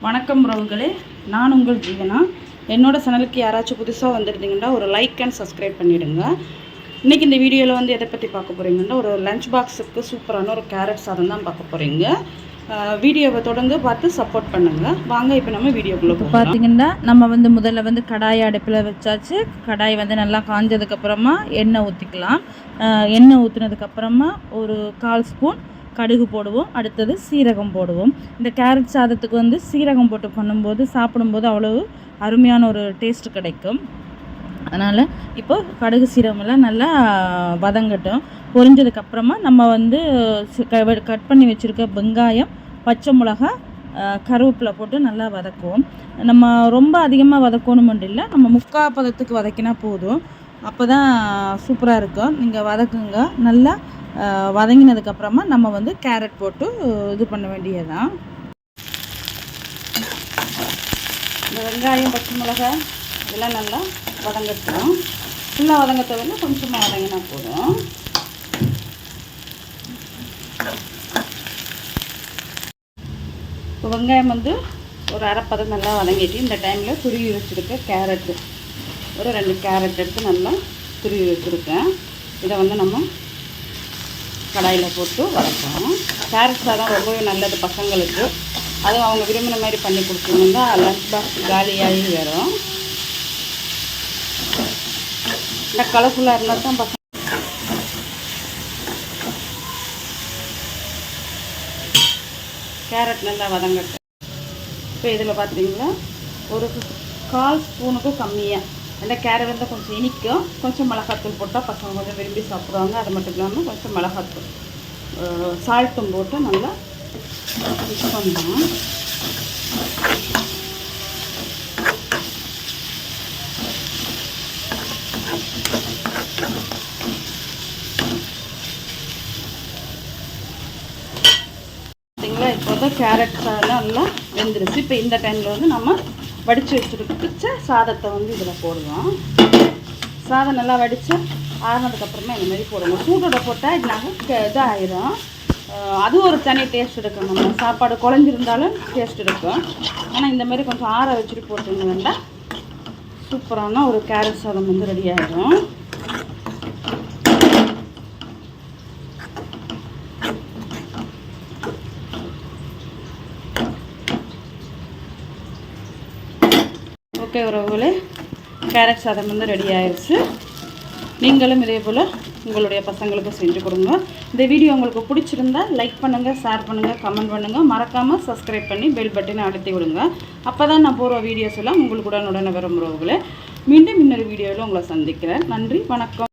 வணக்கம் உறவுகளே. நான் உங்கள் ஜீவனா. என்னோட சேனலுக்கு யாராச்சும் புதுசாக வந்திருந்தீங்கன்னா ஒரு லைக் அண்ட் சப்ஸ்கிரைப் பண்ணிவிடுங்க இன்றைக்கி இந்த வீடியோவில் வந்து எதை பற்றி பார்க்க போகிறீங்கன்னா ஒரு லஞ்ச் பாக்ஸுக்கு சூப்பரான ஒரு கேரட் சாதம் தான் பார்க்க போகிறீங்க வீடியோவை தொடர்ந்து பார்த்து சப்போர்ட் பண்ணுங்கள் வாங்க இப்போ நம்ம வீடியோக்குள்ளே இப்போ பார்த்தீங்கன்னா நம்ம வந்து முதல்ல வந்து கடாய் அடுப்பில் வச்சாச்சு. கடாய் வந்து நல்லா காஞ்சதுக்கப்புறமா எண்ணெய் ஊற்றிக்கலாம் எண்ணெய் ஊற்றுனதுக்கப்புறமா ஒரு கால் ஸ்பூன் கடுகு போடுவோம் அடுத்தது சீரகம் போடுவோம். இந்த கேரட் சாதத்துக்கு வந்து சீரகம் போட்டு பண்ணும்போது சாப்பிடும்போது அவ்வளவு அருமையான ஒரு டேஸ்ட் கிடைக்கும். அதனால் இப்போ கடுகு சீரகமெல்லாம் நல்லா வதங்கட்டும். பொரிஞ்சதுக்கப்புறமா நம்ம வந்து கட் பண்ணி வச்சுருக்க வெங்காயம் பச்சை மிளகா கருவேப்பிலை போட்டு நல்லா வதக்குவோம். நம்ம ரொம்ப அதிகமாக வதக்கணும் இல்லை நம்ம முக்கா பதத்துக்கு வதக்கினா போதும். அப்போ தான் சூப்பராக இருக்கும். நீங்கள் வதக்குங்க. நல்லா வதங்கினதுக்கப்புறமா நம்ம வந்து கேரட் போட்டு இது பண்ண வேண்டியதுதான். இந்த வெங்காயம் பச்சை மிளகாய் இதெல்லாம் நல்லா வதங்கட்டும். ஃபுல்லாக வதங்க தேவையில்ல கொஞ்சமாக வதங்கினா போதும். இப்போ வெங்காயம் வந்து ஒரு அரைப்பதம் நல்லா வதங்கிட்டு இந்த டைமில் துருவி வச்சுருக்க கேரட்டு. ஒரு ரெண்டு கேரட் எடுத்து நல்லா துருவி வச்சுருக்கேன். இதை வந்து நம்ம கடாயில் போட்டு வதக்கணும் கேரட் சாதம் ரொம்பவே நல்லது பசங்களுக்கு. அதுவும் அவங்க விரும்பின மாதிரி பண்ணி கொடுத்தீங்கன்னா லஞ்ச் பாக்ஸ் காலியாகி வரும். இந்த கலர்ஃபுல்லாக இருந்தால் தான் பசங்க கேரட் நல்லா வதங்கட்டும். இப்போ இதில் பார்த்தீங்கன்னா ஒரு கால் ஸ்பூனுக்கும் கம்மியாக அந்த கேரட் வந்து கொஞ்சம் இனிக்கும். கொஞ்சம் மிளகாத்தூள் போட்டால் பசங்க கொஞ்சம் விரும்பி சாப்பிடுவாங்க. அது மட்டும் இல்லாமல் கொஞ்சம் மிளகாத்தூள். சால்ட்டும் போட்டு நல்லா மிக்ஸ் பண்ணணும் பார்த்தீங்களா? இப்போ தான் கேரட் சாதம் நல்லா வெந்துருச்சு. இப்போ இந்த டைமில் வந்து நம்ம வடித்து வச்சுருக்கிச்ச சாதத்தை வந்து இதில் போடுவோம். சாதம் நல்லா வடித்து ஆறினதுக்கப்புறமே இந்த மாதிரி போடுவோம். சூடோட போட்டால் இது நாங்கள் இதாகிடும் அது ஒரு தனி டேஸ்ட் இருக்கும் நம்ம சாப்பாடு குழஞ்சிருந்தாலும் டேஸ்ட் இருக்கும் ஆனால் இந்த மாதிரி கொஞ்சம் ஆற வச்சுட்டு போட்டுங்க வேண்டாம் சூப்பரான ஒரு கேரட் சாதம் வந்து ரெடி ஆகிடும் ஓகே உறவுகளே கேரட் சாதம் வந்து ரெடி ஆயிடுச்சு நீங்களும் இதே போல் உங்களுடைய பசங்களுக்கு செஞ்சு கொடுங்க. இந்த வீடியோ உங்களுக்கு பிடிச்சிருந்தா லைக் பண்ணுங்கள் ஷேர் பண்ணுங்கள் கமெண்ட் பண்ணுங்கள் மறக்காமல் சப்ஸ்கிரைப் பண்ணி பெல் பட்டனை அழுத்தி விடுங்க. அப்போ தான் நான் போகிற வீடியோஸ் எல்லாம் உங்களுக்கு உடனுடனே வரும் உறவுகளை. மீண்டும் இன்னொரு வீடியோவில் உங்களை சந்திக்கிறேன். நன்றி வணக்கம்.